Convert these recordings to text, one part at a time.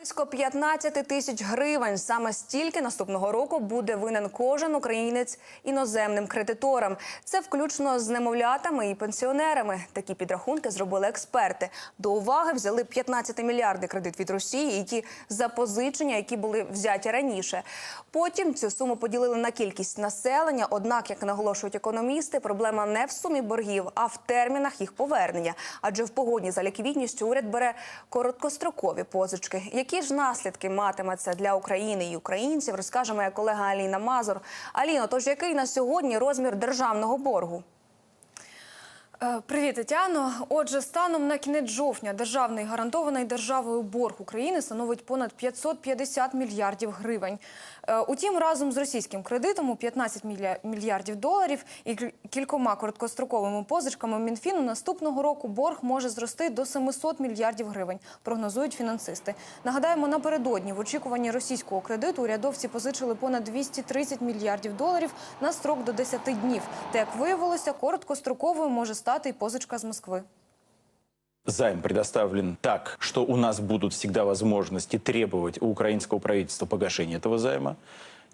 Близько 15 тисяч гривень. Саме стільки наступного року буде винен кожен українець іноземним кредиторам. Це включно з немовлятами і пенсіонерами. Такі підрахунки зробили експерти. До уваги взяли 15 мільярди кредит від Росії і ті запозичення, які були взяті раніше. Потім цю суму поділили на кількість населення. Однак, як наголошують економісти, проблема не в сумі боргів, а в термінах їх повернення. Адже в погодні за ліквідністю уряд бере короткострокові позички. Які ж наслідки матиме це для України і українців, розкаже моя колега Аліна Мазур. Аліно, тож який на сьогодні розмір державного боргу? Е, Привіт, Тетяно. Отже, станом на кінець жовтня державний гарантований державою борг України становить понад 550 мільярдів гривень. Е, Утім, разом з російським кредитом у 15 мілья- мільярдів доларів і кількома короткостроковими позичками Мінфіну наступного року борг може зрости до 700 мільярдів гривень, прогнозують фінансисти. Нагадаємо, напередодні в очікуванні російського кредиту урядовці позичили понад 230 мільярдів доларів на строк до 10 днів. Та як виявилося, короткостроковою може стати і позичка з Москви. Займ предоставлен так, что у нас будут всегда возможности требовать у украинского правительства погашения этого займа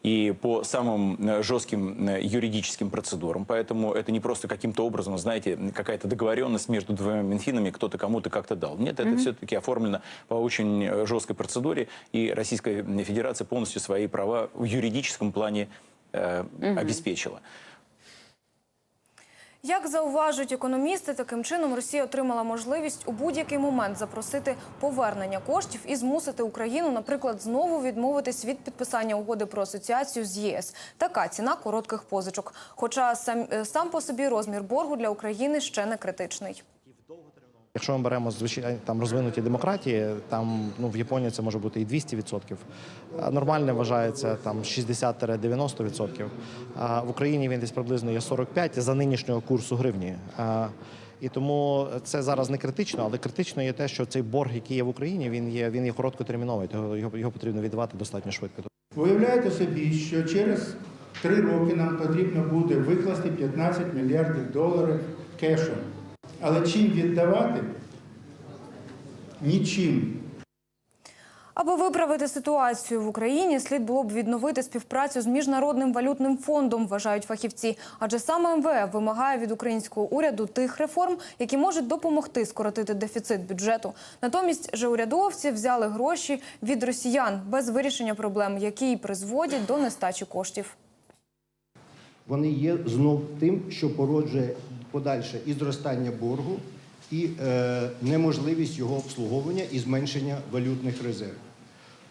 и по самым э, жестким э, юридическим процедурам. Поэтому это не просто каким-то образом, знаете, какая-то договоренность между двумя Минфинами, кто-то кому-то как-то дал. Нет, это все-таки оформлено по очень э, жесткой процедуре, и Российская Федерация полностью свои права в юридическом плане э, обеспечила. Як зауважують економісти, таким чином Росія отримала можливість у будь-який момент запросити повернення коштів і змусити Україну, наприклад, знову відмовитись від підписання угоди про асоціацію з ЄС. Така ціна коротких позичок. Хоча сам, е, сам по собі розмір боргу для України ще не критичний. Якщо ми беремо звичайно там розвинуті демократії, там ну в Японії це може бути і 200%. А Нормальне вважається там 60-90%. А в Україні він десь приблизно є 45% за нинішнього курсу гривні. І тому це зараз не критично, але критично є те, що цей борг, який є в Україні, він є він є короткотерміновий, його, його потрібно віддавати достатньо швидко. Уявляєте собі, що через три роки нам потрібно буде викласти 15 мільярдів доларів кешем. Але чим віддавати? Нічим. Аби виправити ситуацію в Україні, слід було б відновити співпрацю з міжнародним валютним фондом, вважають фахівці. Адже саме МВФ вимагає від українського уряду тих реформ, які можуть допомогти скоротити дефіцит бюджету. Натомість же урядовці взяли гроші від росіян без вирішення проблем, які й призводять до нестачі коштів. вони є знов тим, що породжує подальше і зростання боргу, і е, неможливість його обслуговування і зменшення валютних резервів.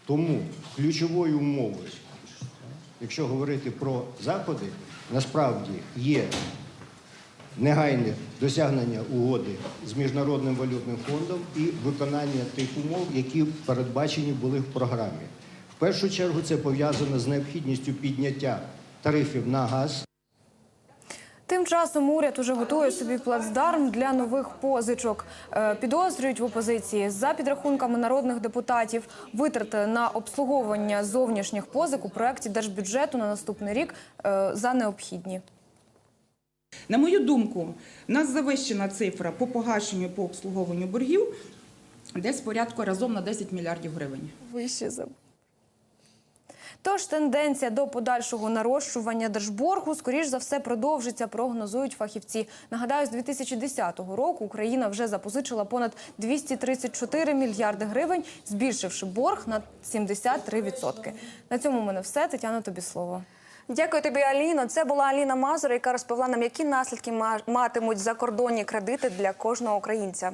Тому ключовою умовою, якщо говорити про заходи, насправді є негайне досягнення угоди з міжнародним валютним фондом і виконання тих умов, які передбачені були в програмі. В першу чергу це пов'язано з необхідністю підняття тарифів на газ. Тим часом уряд уже готує собі плацдарм для нових позичок. Е, Підозрюють в опозиції за підрахунками народних депутатів витрати на обслуговування зовнішніх позик у проєкті держбюджету на наступний рік е, за необхідні. На мою думку, в нас завищена цифра по погашенню по обслуговуванню боргів десь порядку разом на 10 мільярдів гривень. Вище за Тож тенденція до подальшого нарощування держборгу, скоріш за все, продовжиться, прогнозують фахівці. Нагадаю, з 2010 року Україна вже запозичила понад 234 мільярди гривень, збільшивши борг на 73%. На цьому в мене все. Тетяно, тобі слово. Дякую тобі, Аліно. Це була Аліна Мазур, яка розповіла нам, які наслідки ма- матимуть закордонні кредити для кожного українця.